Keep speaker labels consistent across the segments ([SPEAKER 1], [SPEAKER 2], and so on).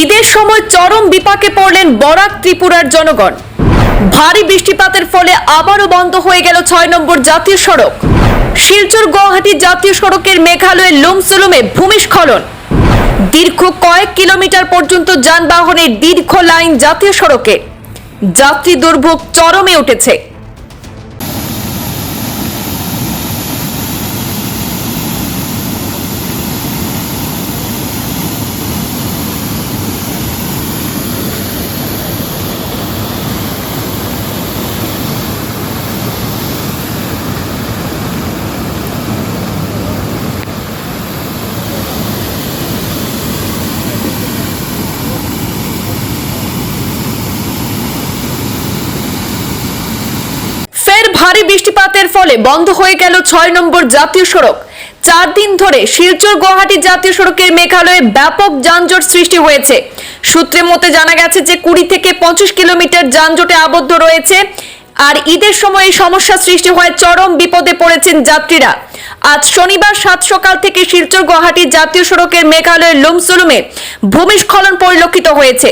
[SPEAKER 1] ঈদের সময় চরম বিপাকে পড়লেন বরাক ত্রিপুরার জনগণ। ভারী বৃষ্টিপাতের ফলে আবারও বন্ধ হয়ে গেল ছয় নম্বর জাতীয় সড়ক। শিলচর গুয়াহাটি জাতীয় সড়কের মেঘালয়ের লুমসুলুমে ভূমিস্খলন। দীর্ঘ কয়েক কিলোমিটার পর্যন্ত যানবাহনের দীর্ঘ লাইন জাতীয় সড়কে। যাত্রী দুর্ভোগ চরমে উঠেছে ফের ভারী বৃষ্টিপাতের ফলে বন্ধ হয়ে গেল ছয় নম্বর জাতীয় সড়ক। চার দিন ধরে শিলচর গুয়াহাটি জাতীয় সড়কের মেঘালয়ে ব্যাপক যানজট সৃষ্টি হয়েছে। সূত্রে মতে জানা গেছে যে কুড়ি থেকে পঁচিশ কিলোমিটার যানজটে আবদ্ধ রয়েছে আর ঈদের সময় এই সমস্যা সৃষ্টি হয় চরম বিপদে পড়েছেন যাত্রীরা। আজ শনিবার সাত সকাল থেকে শিলচর গুয়াহাটি জাতীয় সড়কের মেঘালয়ের লুমসুলুমে ভূমিস্খলন পরিলক্ষিত হয়েছে।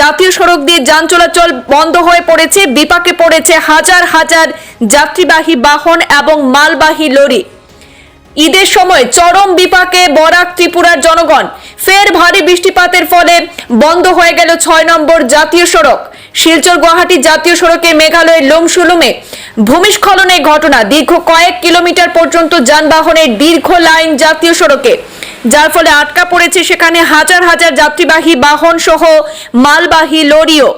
[SPEAKER 1] জাতীয় সড়ক দিয়ে যান চলাচল বন্ধ হয়ে পড়েছে, বিপাকে পড়েছে হাজার হাজার যাত্রীবাহী বাহন এবং মালবাহী লরি। ঈদের সময় চরম বিপাকে বরাক ত্রিপুরার জনগণ। ফের ভারী বৃষ্টিপাতের ফলে বন্ধ হয়ে গেল ছয় নম্বর জাতীয় সড়ক। শিলচর গুয়াহাটি জাতীয় সড়কে মেঘালয়ের লোমসুলুমে ভূমিস্খলনের ঘটনা। দীর্ঘ কয়েক কিলোমিটার পর্যন্ত যানবাহনের দীর্ঘ লাইন জাতীয় সড়কে। যার ফলে আটকা পড়েছে সেখানে হাজার হাজার যাত্রীবাহী বাহন সহ মালবাহী লরিও।